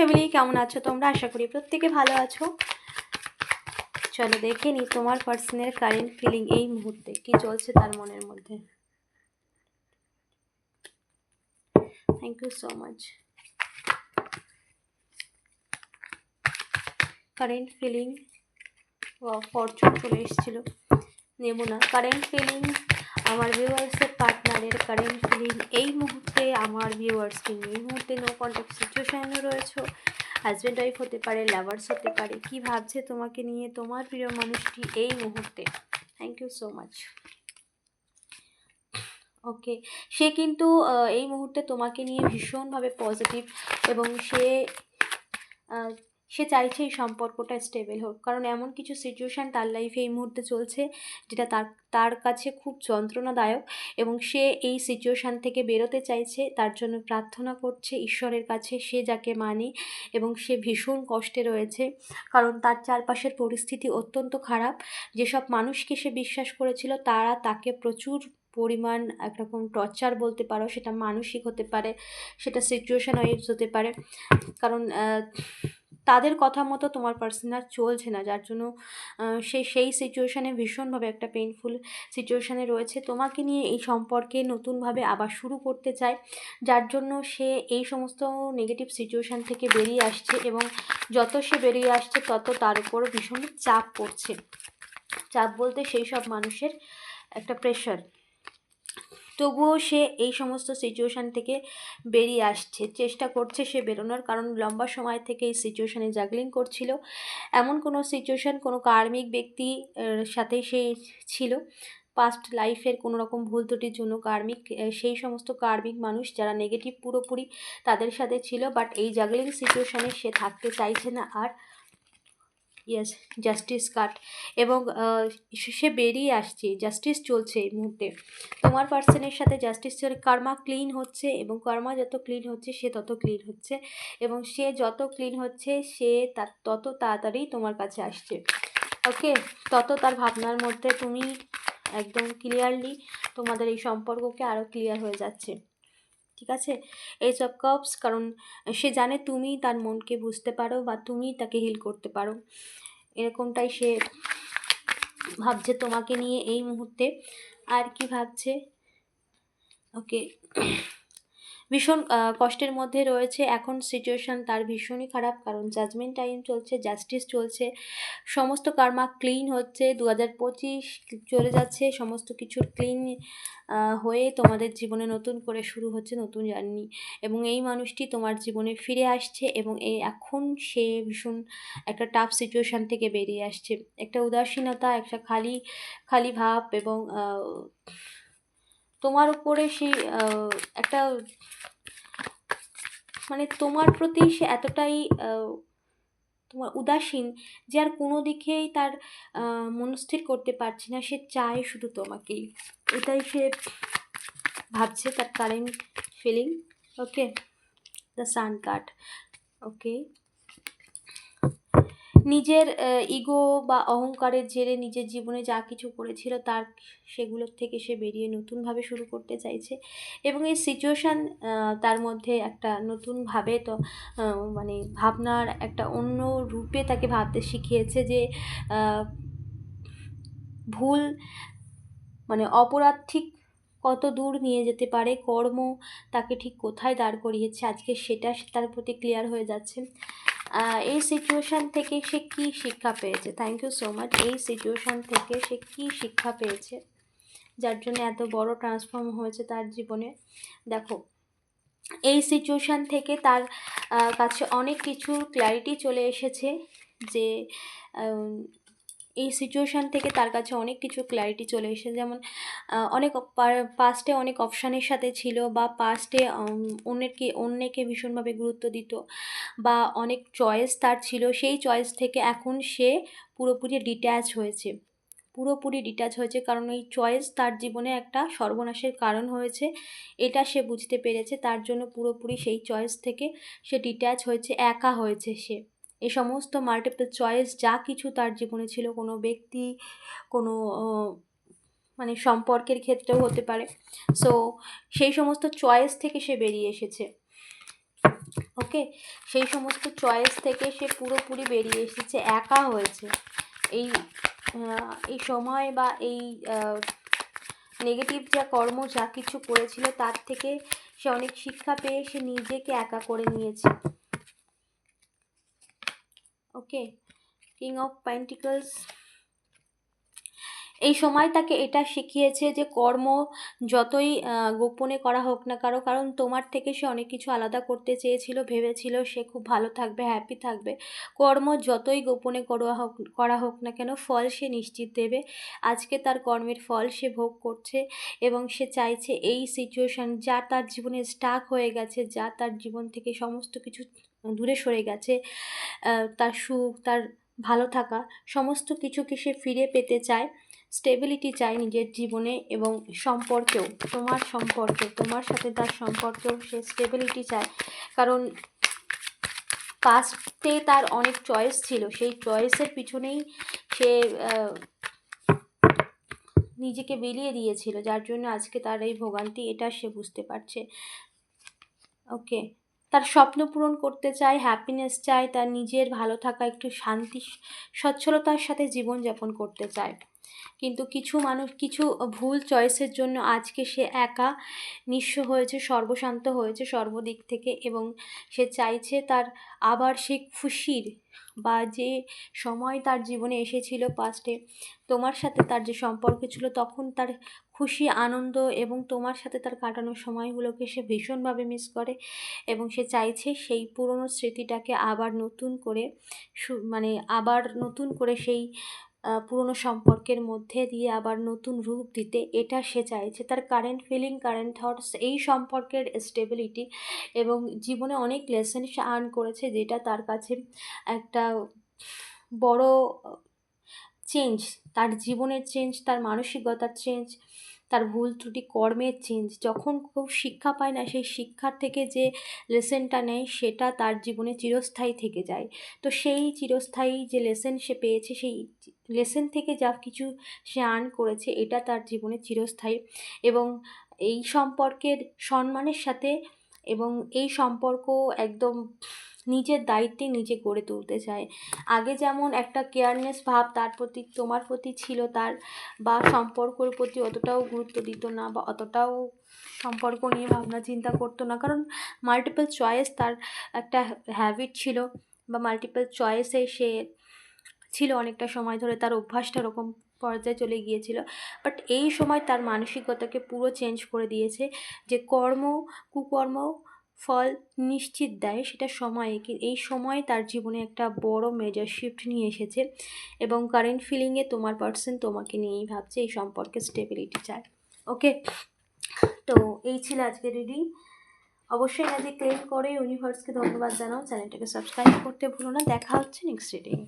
Family কেমন আছো তোমরা? আশা করি প্রত্যেকে ভালো আছো। চলো দেখে নি তোমার পার্সনের কারেন্ট ফিলিং এই মুহূর্তে কি চলছে তার মনের মধ্যে। Thank you so much current feeling fortune চলে এসেছিল। নেব না। কারেন্ট ফিলিং আমার ভিউয়ার্সের পার্টনারের কারেন্ট ফিলিং এই মুহূর্তে আমার ভিউয়ার্সকে নিয়ে এই মুহূর্তে নো কন্ট্যাক্ট সিচুয়েশানে রয়েছে। হাজব্যান্ড ওয়াইফ হতে পারে লাভার্স হতে পারে, কি ভাবছে তোমাকে নিয়ে তোমার প্রিয় মানুষটি এই মুহূর্তে? Thank you so much okay সে কিন্তু এই মুহূর্তে তোমাকে নিয়ে ভীষণভাবে পজিটিভ এবং সে সে চাইছে এই সম্পর্কটা স্টেবল হোক। কারণ এমন কিছু সিচুয়েশান তার লাইফে এই মুহূর্তে চলছে, যেটা তার তার কাছে খুব যন্ত্রণাদায়ক এবং সে এই সিচুয়েশান থেকে বেরোতে চাইছে, তার জন্য প্রার্থনা করছে ঈশ্বরের কাছে, সে যাকে মানে এবং সে ভীষণ কষ্টে রয়েছে। কারণ তার চারপাশের পরিস্থিতি অত্যন্ত খারাপ। যেসব মানুষকে সে বিশ্বাস করেছিল, তারা তাকে প্রচুর পরিমাণ একরকম টর্চার বলতে পারো, সেটা মানসিক হতে পারে, সেটা সিচুয়েশান ওয়াইজ হতে পারে। কারণ তাদের কথা মতো তোমার পার্সোনাল চলছে না, যার জন্য সে সেই সিচুয়েশানে ভীষণভাবে একটা পেইনফুল সিচুয়েশানে রয়েছে। তোমাকে নিয়ে এই সম্পর্কে নতুনভাবে আবার শুরু করতে চায় যার জন্য সে এই সমস্ত নেগেটিভ সিচুয়েশান থেকে বেরিয়ে আসছে এবং যত সে বেরিয়ে আসছে, তত তার উপর ভীষণ চাপ পড়ছে। চাপ বলতে সেই সব মানুষের একটা প্রেশার তবুও সে এই সমস্ত সিচুয়েশান থেকে বেরিয়ে আসছে। চেষ্টা করছে সে বেরোনোর কারণ লম্বা সময় থেকে এই সিচুয়েশানে জাগলিং করছিল। এমন কোনো সিচুয়েশান কোনো কার্মিক ব্যক্তি সাথে সে ছিল। পাস্ট লাইফের কোনো রকম ভুল ত্রুটির জন্য কার্মিক সেই সমস্ত কার্মিক মানুষ যারা নেগেটিভ পুরোপুরি তাদের সাথে ছিল। বাট এই জাগলিং সিচুয়েশানে সে থাকতে চাইছে না। আর জাস্টিস কাট এবং সে বেরিয়ে আসছে জাস্টিস চলছে এই মুহূর্তে। তোমার পার্সনের সাথে জাস্টিস চলে কর্মা ক্লিন হচ্ছে এবং কর্মা যত ক্লিন হচ্ছে, সে তত ক্লিন হচ্ছে এবং সে যত ক্লিন হচ্ছে, সে তার তত তাড়াতাড়ি তোমার কাছে আসছে। ওকে তত তার ভাবনার মধ্যে তুমি একদম ক্লিয়ারলি তোমাদের এই সম্পর্ককে আরও ক্লিয়ার হয়ে যাচ্ছে। ঠিক আছে? এই সব কাপস কারণ সে জানে তুমি তার মনকে বুঝতে পারো বা তুমি তাকে হিল করতে পারো। এরকমটাই সে ভাবছে তোমাকে নিয়ে এই মুহূর্তে। আর কি ভাবছে? ওকে ভীষণ কষ্টের মধ্যে রয়েছে। এখন সিচুয়েশান তার ভীষণই খারাপ, কারণ জাজমেন্ট টাইম চলছে জাস্টিস চলছে, সমস্ত কার্মা ক্লিন হচ্ছে দু হাজার পঁচিশ চলে যাচ্ছে, সমস্ত কিছুর ক্লিন হয়ে তোমাদের জীবনে নতুন করে শুরু হচ্ছে, নতুন জার্নি এবং এই মানুষটি তোমার জীবনে ফিরে আসছে এবং এই এখন সে ভীষণ একটা টাফ সিচুয়েশান থেকে বেরিয়ে আসছে। একটা উদাসীনতা, একটা খালি খালি ভাব এবং তোমার উপরে সে একটা মানে তোমার প্রতি সে এতটাই তোমার উদাসীন যে আর কোনো দিকেই তার মনস্থির করতে পারছে না। সে চায় শুধু তোমাকেই। এটাই সে ভাবছে তার current feeling okay the sun card okay নিজের ইগো বা অহংকারের জেরে নিজের জীবনে যা কিছু করেছিল তার সেগুলোর থেকে সে বেরিয়ে নতুনভাবে শুরু করতে চাইছে। এবং এই সিচুয়েশান তার মধ্যে একটা নতুনভাবে তো মানে ভাবনার একটা অন্য রূপে তাকে ভাবতে শিখিয়েছে যে ভুল মানে অপরাধ ঠিক কত দূর নিয়ে যেতে পারে, কর্ম তাকে ঠিক কোথায় দাঁড় করিয়েছে, আজকে সেটা তার প্রতি ক্লিয়ার হয়ে যাচ্ছে। এই সিচুয়েশান থেকে সে কি শিক্ষা পেয়েছে? থ্যাংক ইউ সো মাচ এই সিচুয়েশান থেকে সে কি শিক্ষা পেয়েছে? যার জন্য এত বড় ট্রান্সফর্ম হয়েছে তার জীবনে। দেখো, এই সিচুয়েশান থেকে তার কাছে অনেক কিছু ক্ল্যারিটি চলে এসেছে যে এই সিচুয়েশান থেকে তার কাছে অনেক কিছু ক্ল্যারিটি চলে এসেছে। যেমন অনেক পাস্টে অনেক অপশানের সাথে ছিল বা পাস্টে অন্যকে অন্যকে ভীষণভাবে গুরুত্ব দিত বা অনেক চয়েস তার ছিল। সেই চয়েস থেকে এখন সে পুরোপুরি ডিট্যাচ হয়েছে। পুরোপুরি ডিট্যাচ হয়েছে কারণ এই চয়েস তার জীবনে একটা সর্বনাশের কারণ হয়েছে। এটা সে বুঝতে পেরেছে। তার জন্য পুরোপুরি সেই চয়েস থেকে সে ডিট্যাচ হয়েছে, একা হয়েছে সে। এই সমস্ত মাল্টিপল চয়েস যা কিছু তার জীবনে ছিল, কোনো ব্যক্তি, কোনো মানে সম্পর্কের ক্ষেত্রেও হতে পারে। সো সেই সমস্ত চয়েস থেকে সে বেরিয়ে এসেছে। ওকে সেই সমস্ত চয়েস থেকে সে পুরোপুরি বেরিয়ে এসেছে, একা হয়েছে। এই এই সময় বা এই নেগেটিভ যা কর্ম, যা কিছু করেছিল, তার থেকে সে অনেক শিক্ষা পেয়ে সে নিজেকে একা করে নিয়েছে। ওকে কিং অফ পেন্টিকলস এই সময় তাকে এটা শিখিয়েছে যে কর্ম যতই গোপনে করা হোক না কারও, কারণ তোমার থেকে সে অনেক কিছু আলাদা করতে চেয়েছিল, ভেবেছিল, সে খুব ভালো থাকবে হ্যাপি থাকবে। কর্ম যতই গোপনে করা হোক করা হোক না কেন, ফল সে নিশ্চিত দেবে। আজকে তার কর্মের ফল সে ভোগ করছে এবং সে চাইছে এই সিচুয়েশান যা তার জীবনে স্টাক হয়ে গেছে, যা তার জীবন থেকে সমস্ত কিছু দূরে সরে গেছে তার সুখ, তার ভালো থাকা, সমস্ত কিছুকে সে ফিরে পেতে চায়। স্টেবিলিটি চাই নিজের জীবনে এবং সম্পর্কেও, তোমার সম্পর্কে, তোমার সাথে তার সম্পর্কেও সে স্টেবিলিটি চায়। কারণ পাস্টে তার অনেক চয়েস ছিল, সেই চয়েসের পিছনেই সে নিজেকে বিলিয়ে দিয়েছিল, যার জন্য আজকে তার এই ভোগান্তি, এটা সে বুঝতে পারছে। ওকে, তার স্বপ্ন পূরণ করতে চায় হ্যাপিনেস চায়, তার নিজের ভালো থাকা, একটু শান্তি সচ্ছলতার সাথে জীবনযাপন করতে চায়। কিন্তু কিছু মানুষ, কিছু ভুল চয়েসের জন্য আজকে সে একা নিঃস্ব হয়েছে, সর্বশান্ত হয়েছে সর্বদিক থেকে এবং সে চাইছে তার আবার সে খুশির বা যে সময় তার জীবনে এসেছিল পাস্টে তোমার সাথে তার যে সম্পর্ক ছিল তখন তার খুশি, আনন্দ এবং তোমার সাথে তার কাটানোর সময়গুলোকে সে ভীষণভাবে মিস করে এবং সে চাইছে সেই পুরনো স্মৃতিটাকে আবার নতুন করে মানে আবার নতুন করে সেই পুরনো সম্পর্কের মধ্যে দিয়ে আবার নতুন রূপ দিতে এটা সে চাইছে। তার কারেন্ট ফিলিং কারেন্ট থটস এই সম্পর্কের স্টেবিলিটি এবং জীবনে অনেক লেসেন সে আর্ন করেছে যেটা তার কাছে একটা বড় চেঞ্জ তার জীবনের চেঞ্জ তার মানসিকতার চেঞ্জ তার ভুল ত্রুটি কর্মের চেঞ্জ যখন কেউ শিক্ষা পায় না, সেই শিক্ষার থেকে যে লেসনটা নেয়, সেটা তার জীবনে চিরস্থায়ী থেকে যায়। তো সেই চিরস্থায়ী যে লেসেন সে পেয়েছে, সেই লেসেন থেকে যা কিছু সে আর্ন করেছে, এটা তার জীবনে চিরস্থায়ী। এবং এই সম্পর্কের সম্মানের সাথে এবং এই সম্পর্ক একদম নিজের দায়িত্বে নিজে গড়ে তুলতে চায়। আগে যেমন একটা কেয়ারনেস ভাব তার প্রতি, তোমার প্রতি ছিল তার, বা সম্পর্কর প্রতি অতটাও গুরুত্ব দিত না, বা অতটাও সম্পর্ক নিয়ে ভাবনা চিন্তা করতো না। কারণ মাল্টিপল চয়েস তার একটা হ্যাবিট ছিল, বা মাল্টিপল চয়েসে সে ছিল অনেকটা সময় ধরে, তার অভ্যাসটা ওরকম পর্যায়ে চলে গিয়েছিল। বাট এই সময় তার মানসিকতাকে পুরো চেঞ্জ করে দিয়েছে যে কর্ম, কুকর্ম ফল নিশ্চিত দেয়, সেটা সময়ে। এই সময় তার জীবনে একটা বড় মেজর শিফট নিয়ে এসেছে এবং কারেন্ট ফিলিংয়ে তোমার পার্সন তোমাকে নিয়েই ভাবছে, এই সম্পর্কে স্টেবিলিটি চায়। ওকে তো এই ছিল আজকের রিডিং অবশ্যই আজকে ক্লেম করে ইউনিভার্সকে ধন্যবাদ জানাও। চ্যানেলটাকে সাবস্ক্রাইব করতে ভুলো না। দেখা হচ্ছে নেক্সট রিডিং